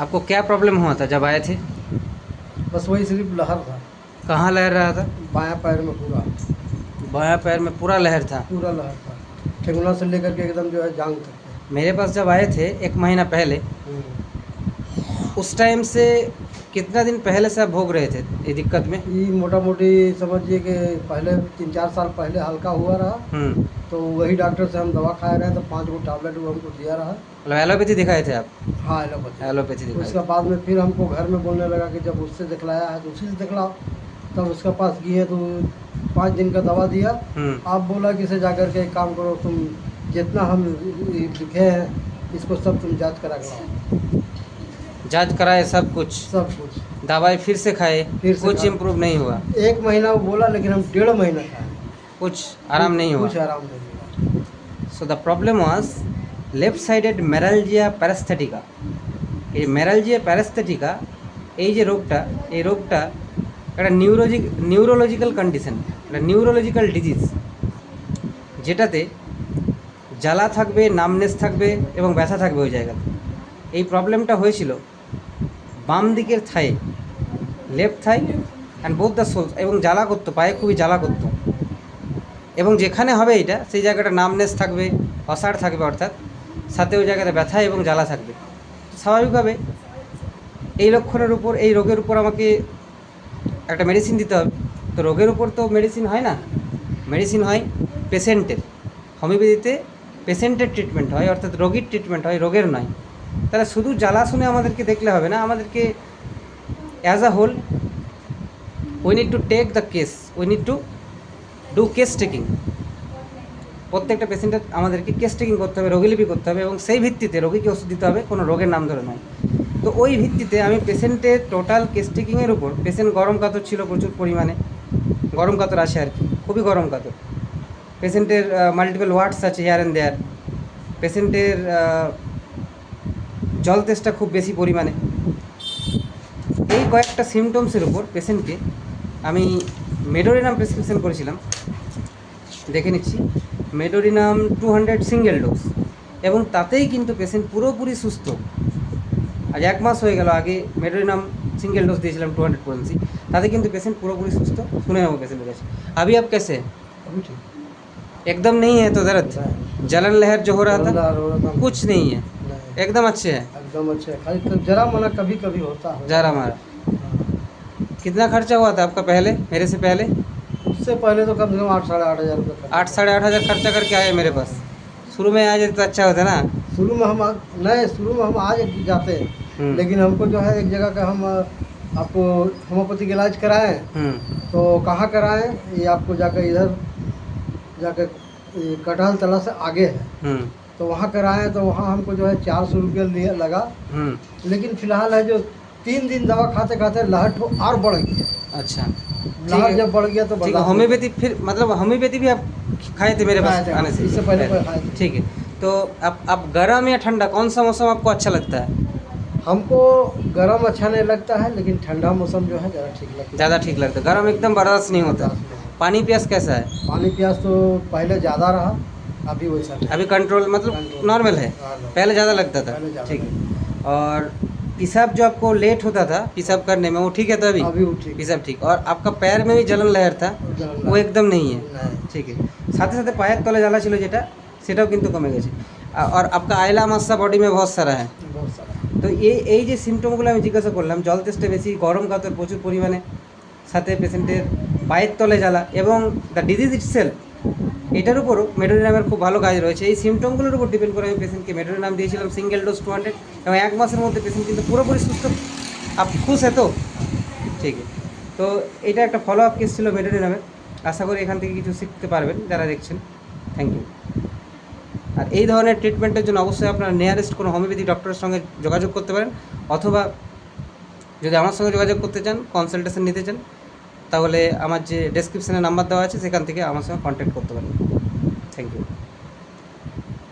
आपको क्या प्रॉब्लम हुआ था जब आए थे? बस वही सिर्फ़ लहर था। कहाँ लहर रहा था? बाया पैर में पूरा। बाया पैर में पूरा लहर था? पूरा लहर था। ठेगुना से लेकर के एकदम जो है जांग तक मेरे पास जब आए थे एक महीना पहले हम्म। उस टाइम से कितना दिन पहले से आप भोग रहे थे ये दिक्कत में? ये मोटा मोटी समझिए कि पहले तीन चार साल पहले हल्का हुआ रहा। हम्म। तो वही डॉक्टर से हम दवा खाए रहे तो पाँच गो टैबलेट वो हमको दिया रहा। मतलब एलोपैथी दिखाए थे आप? हाँ एलोपैथी एलोपैथी दिखाए। उसके बाद में फिर हमको घर में बोलने लगा कि जब उससे दिखलाया है तो उसी से दिखलाओ। तब उसके पास गए तो पाँच दिन का दवा दिया। हम्म। आप बोला कि इसे जाकर के एक काम करो तुम जितना हम लिखे हैं इसको सब तुम जाँच करा के लाओ। जांच कराए सब कुछ सब कुछ दवाई फिर से खाए फिर से कुछ खाए। इम्प्रूव नहीं हुआ एक महीना वो बोला लेकिन हम डेढ़ महीना खाए कुछ आराम नहीं हुआ कुछ आराम नहीं हुआ so the problem was left sided meralgia paresthetica এই ম্যারালজিয়া প্যারাস্থেটিকা এই যে রোগটা এই রোগটা একটা নিউরোজি নিউরোলজিক্যাল কন্ডিশন একটা নিউরোলজিক্যাল ডিজিজ যেটাতে জ্বালা থাকবে নামনেস থাকবে এবং ব্যথা থাকবে ওই জায়গাতে এই প্রবলেমটা হয়েছিল বাম দিকের থায়ে left thigh and both the soles এবং জ্বালা করতো, পায়ে খুবই জ্বালা করতো। এবং যেখানে হবে এটা, সেই জায়গাটা নামনেস থাকবে, অসাড় থাকবে অর্থাৎ, সাথে ওই জায়গাতে ব্যথা এবং জ্বালা থাকবে। স্বাভাবিকভাবে এই লক্ষণের উপর, এই রোগের উপর আমাকে একটা মেডিসিন দিতে হবে। তো রোগের উপর তো মেডিসিন হয় না। মেডিসিন হয় পেশেন্টের হোমিওপ্যাথিতে পেশেন্টের ট্রিটমেন্ট হয়, অর্থাৎ রোগীর ট্রিটমেন্ট হয়, রোগের নয়। তাহলে শুধু জ্বালা শুনে আমাদেরকে দেখলে হবে না, আমাদেরকে as a whole we need to take the case we need to do case taking প্রত্যেকটা পেশেন্টের আমাদেরকে কেস টেকিং করতে হবে রোগীলিপি করতে হবে এবং সেই ভিত্তিতে রোগীকে ওষুধ দিতে হবে, কোনো রোগের নাম ধরে নয়। তো ওই ভিত্তিতে আমি পেশেন্টের টোটাল কেস টেকিংয়ের উপর পেশেন্ট গরম কাতর ছিল প্রচুর পরিমাণে, গরম কাতর আসে আর কি, খুবই গরম কাতর। পেশেন্টের মাল্টিপল ওয়ার্ডস আছে হেয়ার অ্যান্ড দেয়ার পেশেন্টের জল তেষ্টা খুব বেশি পরিমাণে এই কয়েকটা সিমটমসের উপর পেশেন্টকে আমি মেডোরিনাম প্রেসক্রিপশন করেছিলাম দেখে নিচ্ছি medorrhinum two hundred single dose এবং তাতেই কিন্তু পেশেন্ট পুরোপুরি সুস্থ আজ এক মাস হয়ে গেল আগে মেডোরিনাম সিঙ্গেল डोज দিয়েছিলাম टू हंड्रेड पोलेंसी তাতে কিন্তু পেশেন্ট পুরোপুরি সুস্থ শুনে নেবো পেশেন্টের কাছে अभी आप कैसे हैं? अभी ठीक एकदम नहीं है तो दर्द जलन लहर जो हो रहा था जोरदार हो रहा था। कुछ नहीं है नहीं, एकदम अच्छे है। एकदम अच्छे है। खाली तो जरा मना कभी कभी होता है। जा रहा हमारा हाँ। कितना खर्चा हुआ था आपका पहले मेरे से पहले? उससे पहले तो कम से कम आठ साढ़े आठ हज़ार रुपये आठ साढ़े आठ हज़ार खर्चा करके आए मेरे पास। शुरू में आ जाते तो अच्छा होता ना? शुरू में हम नहीं शुरू में हम आज जाते हैं। हम्म। लेकिन हमको जो है एक जगह का हम आपको होम्योपैथिक इलाज कराएँ। हम्म। तो कहाँ कराएँ? ये आपको जाकर इधर जाकर कटहल तला से आगे है। हम्म। तो वहाँ कराएँ तो वहाँ हमको जो है चार सौ रुपये लिए लगा। हम्म। लेकिन फ़िलहाल है जो तीन दिन दवा खाते खाते लहर ठो और बढ़ गया अच्छा। लहर जब बढ़ गया तो होम्योपैथी फिर मतलब होम्योपैथी भी आप खाए थे मेरे पास आने से? इससे पहले। ठीक है। तो अब अब गर्म या ठंडा कौन सा मौसम आपको अच्छा लगता है? हमको गर्म अच्छा नहीं लगता है लेकिन ठंडा मौसम जो है ज़्यादा ठीक लगता है। ज़्यादा ठीक लगता है। गर्म एकदम बर्दाश्त नहीं होता। पानी प्यास कैसा है? पानी प्यास तो पहले ज़्यादा रहा। अभी वैसा नहीं अभी कंट्रोल मतलब Control। नॉर्मल है Normal। पहले ज़्यादा लगता था पहले ज़्यादा ठीक है और पेशाब जो आपको लेट होता था पेशाब करने में वो ठीक है तो अभी अभी वो ठीक पेशाब ठीक और आपका पैर में भी जलन लहर था जलन वो एकदम नहीं है नहीं ঠিক আছে সাথে সাথে পায়ের তলে জ্বালা ছিল যেটা সেটাও কিন্তু কমে গেছে আ- আর आपका आयला मस्सा बॉडी में बहुत सारा है बहुत सारा তো এই এই যে সিমটমগুলো আমি জিজ্ঞাসা করলাম জল তেষ্টা বেশি গরম কাতর প্রচুর পরিমাণে সাথে পেশেন্টের পায়ের তলে জ্বালা এবং দ্য ডিজিজ ইটসেলফ এটার উপরও মেডোরিনামের খুব ভালো কাজ রয়েছে। এই সিমটমগুলোর উপর ডিপেন্ড করে আমি পেশেন্টকে মেডোরিনাম দিয়েছিলাম সিঙ্গেল ডোজ টু হান্ড্রেড এবং এক মাসের মধ্যে পেশেন্ট কিন্তু পুরোপুরি সুস্থ, আপ, খুশ है তো ঠিক। তো এটা একটা ফলো আপ কেস ছিল মেডোরিনামের। আশা করি এখান থেকে কিছু শিখতে পারবেন যারা দেখছেন। থ্যাংক ইউ আর এই ধরনের ট্রিটমেন্টের জন্য অবশ্যই আপনার নিয়ারেস্ট কোনো হোমিওপ্যাথি ডক্টরের সঙ্গে যোগাযোগ করতে পারেন। অথবা যদি আমার সঙ্গে যোগাযোগ করতে চান কনসালটেশন নিতে চান তাহলে আমার যে ডেসক্রিপশানে নাম্বার দেওয়া আছে, সেখান থেকে আমার সঙ্গে কন্ট্যাক্ট করতে পারেন থ্যাংক ইউ